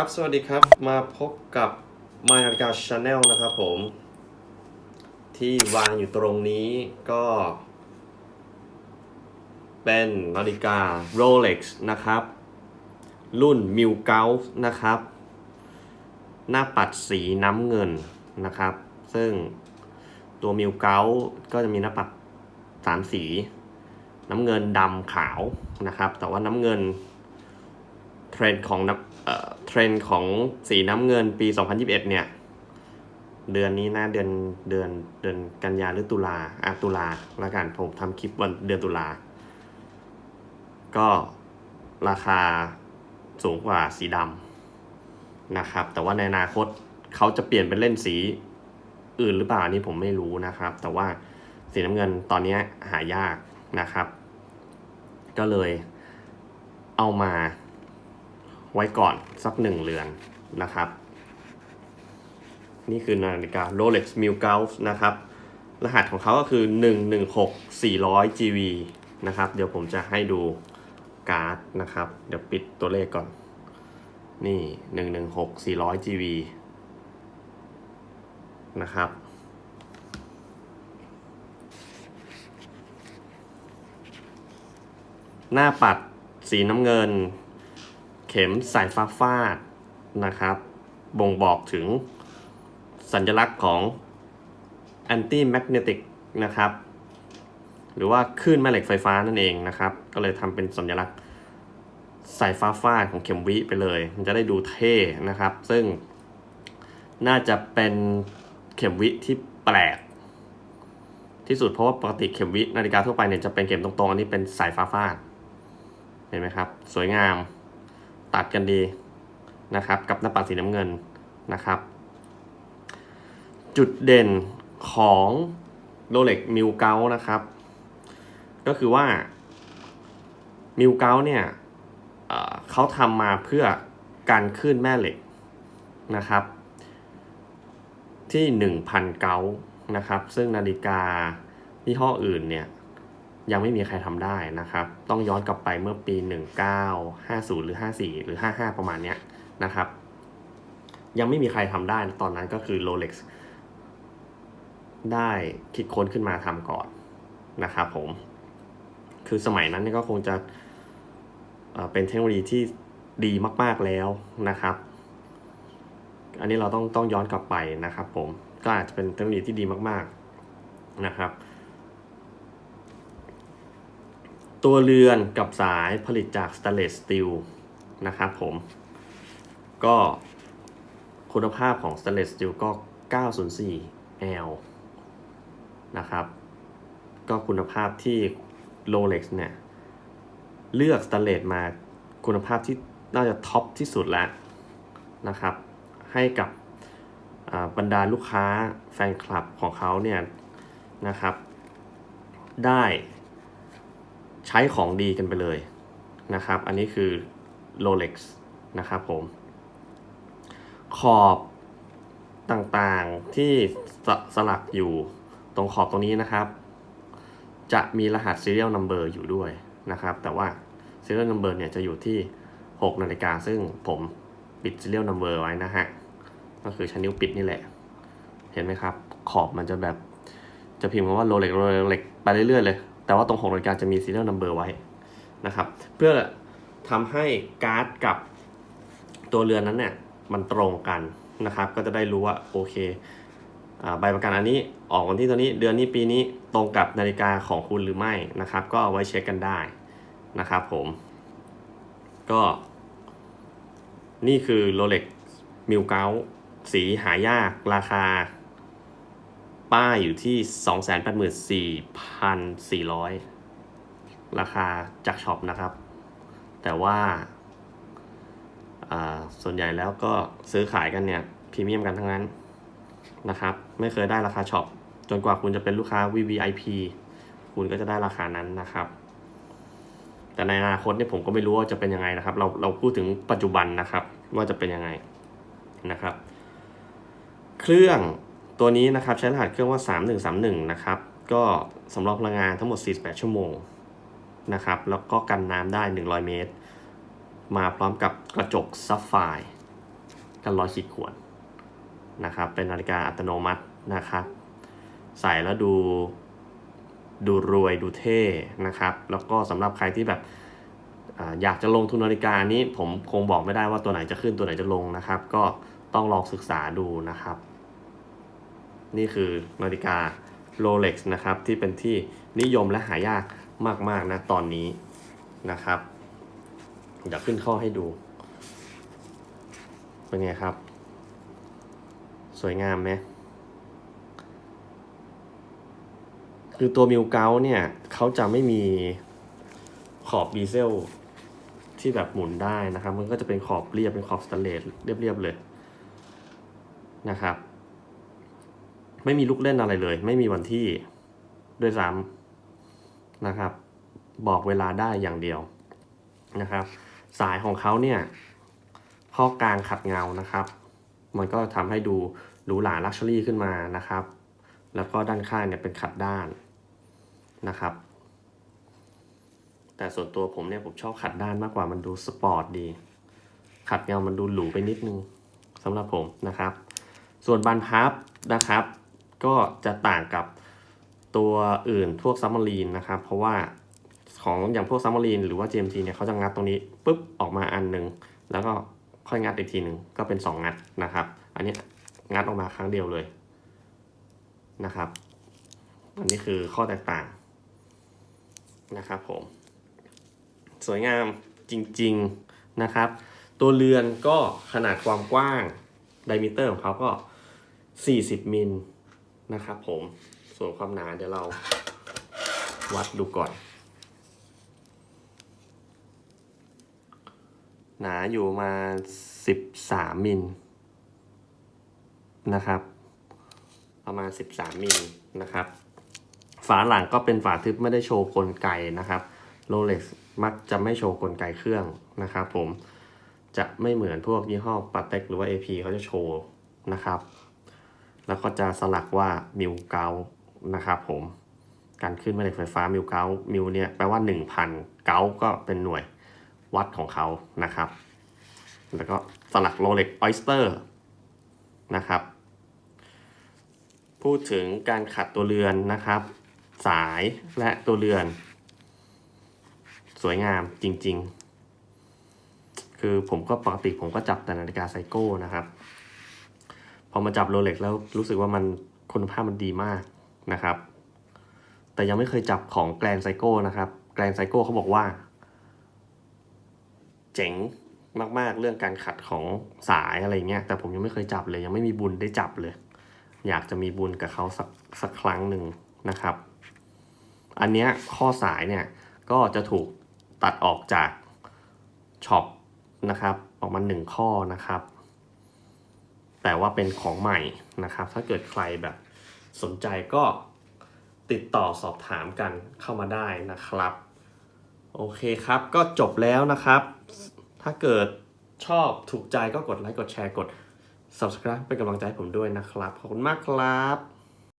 ครับ สวัสดีครับ มาพบกับมานาฬิกาชาแนลนะครับผม ที่วางอยู่ตรงนี้ก็ เป็นนาฬิกา Rolex นะครับ รุ่น m i l g a u นะครับ หน้าปัดสีน้ำเงินนะครับ ซึ่งตัว m i l g a u ก็จะมีหน้าปัดสามสี น้ำเงินดำขาวนะครับ แต่ว่าน้ำเงินเทรนด์ของน้ำ เทรนด์ของสีน้ำเงินปี 2021 เนี่ย เดือนนี้นะเดือนเดือนเดือนกันยาหรือตุลาอะตุลาละกันผมทำคลิปวันเดือนตุลา ก็ราคาสูงกว่าสีดำนะครับ แต่ว่าในอนาคตเขาจะเปลี่ยนเป็นเล่นสีอื่นหรือเปล่านนี้ผมไม่รู้นะครับ แต่ว่าสีน้ำเงินตอนนี้หายากนะครับ ก็เลยเอามา ไว้ก่อนสักหนึ่งเรือนนะครับ นี่คือนาฬิกา Rolex m i l g a u s นะครับ รหัสของเขาก็คือ 116 400 GV นะครับ เดี๋ยวผมจะให้ดูการ์ดนะครับ เดี๋ยวปิดตัวเลขก่อน นี่ 116 400 GV นะครับหน้าปัดสีน้ำเงิน ข็มสายฟ้าฟาดนะครับ บ่งบอกถึงสัญลักษณ์ของ anti magnetic นะครับ หรือว่าคลื่นแม่เหล็กไฟฟ้านั่นเองนะครับ ก็เลยทำเป็นสัญลักษณ์สายฟ้าฟาดของเข็มวิไปเลย มันจะได้ดูเท่นะครับ ซึ่งน่าจะเป็นเข็มวิที่แปลก ที่สุดเพราะว่าปกติเข็มวินาฬิกาทั่วไปเนี่ยจะเป็นเข็มตรงๆ อันนี้เป็นสายฟ้าฟาด เห็นไหมครับ สวยงาม ตัดกันดีนะครับกับหน้าปัดสีน้ำเงินนะครับจุดเด่นของ Rolex m i l g a u นะครับ ก็คือว่า m i l g a u เนี่ยเอ่อเขาทำมาเพื่อการขึ้นแม่เหล็กนะครับ ที่ 1,000 เกานะครับ ซึ่งนาฬิกายี่ห้ออื่นเนี่ย ยังไม่มีใครทำได้นะครับ ต้องย้อนกลับไปเมื่อปี 1950 หรือ 54 หรือ 55 ประมาณเนี้ยนะครับ ยังไม่มีใครทำได้ตอนนั้นก็คือ Rolex ได้คิดค้นขึ้นมาทำก่อนนะครับผม คือสมัยนั้นก็คงจะเป็นเทคโนโลยีที่ดีมาก ๆแล้วนะครับ อันนี้เราต้องต้องย้อนกลับไปนะครับผม ก็อาจจะเป็นเทคโนโลยีที่ดีมากๆนะครับ ตัวเรือนกับสายผลิตจากส t ต n เลสสตีลนะครับผม ก็คุณภาพของส t ต n เลสสตีลก็ 904 L นะครับ ก็คุณภาพที่ Rolex เนี่ย เลือกส t ต n เลสมาคุณภาพที่น่าจะท็อปที่สุดแล้วนะครับ ให้กับบรรดาลูกค้าแฟนคลับของเขาเนี่ยนะครับ ได้ ใช้ของดีกันไปเลยนะครับ อันนี้คือ Rolex นะครับผม ขอบต่างๆที่สสลักอยู่ตรงขอบตรงนี้นะครับ จะมีรหัส serial number อยู่ด้วยนะครับ แต่ว่า serial number เนี่ยจะอยู่ที่ 6 นาฬิกา ซึ่งผมปิด serial number ไว้นะฮะ ก็คือใช้นิ้วปิดนี่แหละ เห็นไหมครับ ขอบมันจะแบบ จะพิมพ์คำว่า Rolex Rolex ไปเรื่อยๆเลย แต่ว่าตรง6นาฬิกาจะมี serial number ไว้นะครับ เพื่อทำให้การ์ดกับตัวเรือนนั้นเนี่ยมันตรงกันนะครับ ก็จะได้รู้ว่าโอเคอใบประกันอันนี้ออกวันที่ตัวนี้เดือนนี้ปีนี้ตรงกับนาฬิกาของคุณหรือไม่นะครับ ก็เอาไว้เช็คกันได้นะครับผมก็ นี่คือ Rolex m i l g a u สีหายากราคา ป้ายอยู่ที่ 284,400 ราคาจากช็อปนะครับ แต่ว่าอ่าส่วนใหญ่แล้วก็ซื้อขายกันเนี่ยพรีเมียมกันทั้งนั้นนะครับ ไม่เคยได้ราคาช็อปจนกว่าคุณจะเป็นลูกค้า VVIP คุณก็จะได้ราคานั้นนะครับ แต่ในอนาคตเนี่ยผมก็ไม่รู้ว่าจะเป็นยังไงนะครับ เราเราพูดถึงปัจจุบันนะครับ ว่าจะเป็นยังไงนะครับ เครื่อง ตัวนี้นะครับใช้รหัสเครื่องว่า 3131 นะครับ ก็สำรองพลังงานทั้งหมด 48 ชั่วโมงนะครับ แล้วก็กันน้ำได้ 100 เมตร มาพร้อมกับกระจกซับไฟกันร้อยขีดข่วนนะครับ เป็นนาฬิกาอัตโนมัตินะครับ ใส่แล้วดูดูรวยดูเท่นะครับ แล้วก็สำหรับใครที่แบบออยากจะลงทุนนาฬิกานี้ผมคงบอกไม่ได้ว่าตัวไหนจะขึ้นตัวไหนจะลงนะครับ ก็ต้องลองศึกษาดูนะครับ นี่คือนาฬิกา Rolex นะครับ ที่เป็นที่นิยมและหายากมากๆนะตอนนี้นะครับเดี๋ยวขึ้นข้อให้ดู เป็นไงครับ สวยงามไหมคือตัวมิวเกาเนี่ยเขาจะไม่มีขอบบีเซลที่แบบหมุนได้นะครับ มันก็จะเป็นขอบเรียบเป็นขอบสแตนเลสเรียบๆเลยนะครับ ไม่มีลูกเล่นอะไรเลย ไม่มีวันที่ด้วยซ้ำนะครับ บอกเวลาได้อย่างเดียวนะครับ สายของเขาเนี่ยข้อกลางขัดเงานะครับ มันก็ทำให้ดูหรูหราลักชัวรี่ขึ้นมานะครับ แล้วก็ด้านข้างเนี่ยเป็นขัดด้านนะครับ แต่ส่วนตัวผมเนี่ยผมชอบขัดด้านมากกว่ามันดูสปอร์ตดี ขัดเงามันดูหรูไปนิดนึงสำหรับผมนะครับ ส่วนบานพับนะครับ ก็จะต่างกับตัวอื่นพวกซัมมารีนนะครับ เพราะว่าของอย่างพวกซัมมารีนหรือว่า GMT เนี่ยเขาจะงัดตรงนี้ปุ๊บออกมาอันหนึ่งแล้วก็ค่อยงัดอีกทีหนึ่งก็เป็น 2 งัดนะครับ อันนี้งัดออกมาครั้งเดียวเลยนะครับ อันนี้คือข้อแตกต่างนะครับผม สวยงามจริงๆนะครับ ตัวเรือนก็ขนาดความกว้างไดมิเตอร์ของเขาก็ 40มิล นะครับผมส่วนความหนาเดี๋ยวเราวัดดูก่อน หนาอยู่มา 13 มิลนะครับ ประมาณ 13 มิลนะครับ ฝาหลังก็เป็นฝาทึบไม่ได้โชว์กลไกนะครับ Rolex มักจะไม่โชว์กลไกเครื่องนะครับผมจะไม่เหมือนพวกยี่ห้อปาเต็กหรือว่า AP เขาจะโชว์นะครับ แล้วก็จะสลักว่ามิวเกานะครับผมการขึ้นแม่เหล็กไฟฟ้ามิวเกามิวเนี่ยแปลว่า 1,000 เกาก็เป็นหน่วยวัดของเขานะครับ แล้วก็สลักโรเล็กออยสเตอร์นะครับ พูดถึงการขัดตัวเรือนนะครับ สายและตัวเรือน สวยงามจริง ๆ คือผมก็ปกติผมก็จับแต่นาฬิกาไซโก้นะครับ อมาจับโรเล็กแล้วรู้สึกว่ามันคุณภาพมันดีมากนะครับ แต่ยังไม่เคยจับของแกรนไซโก้นะครับ แกรนไซโก้เขาบอกว่า เจ๋งมากๆเรื่องการขัดของสายอะไรเงี้ย แต่ผมยังไม่เคยจับเลย ยังไม่มีบุญได้จับเลย อยากจะมีบุญกับเขาสักสักครั้งหนึ่งนะครับ อันเนี้ยข้อสายเนี่ยก็จะถูกตัดออกจากช็อปนะครับ ออกมาหนึ่งข้อนะครับ แต่ว่าเป็นของใหม่นะครับ ถ้าเกิดใครแบบสนใจก็ติดต่อสอบถามกันเข้ามาได้นะครับ โอเคครับก็จบแล้วนะครับ ถ้าเกิดชอบถูกใจก็กดไลค์กดแชร์กด subscribe เป็นกำลังใจให้ผมด้วยนะครับ ขอบคุณมากครับ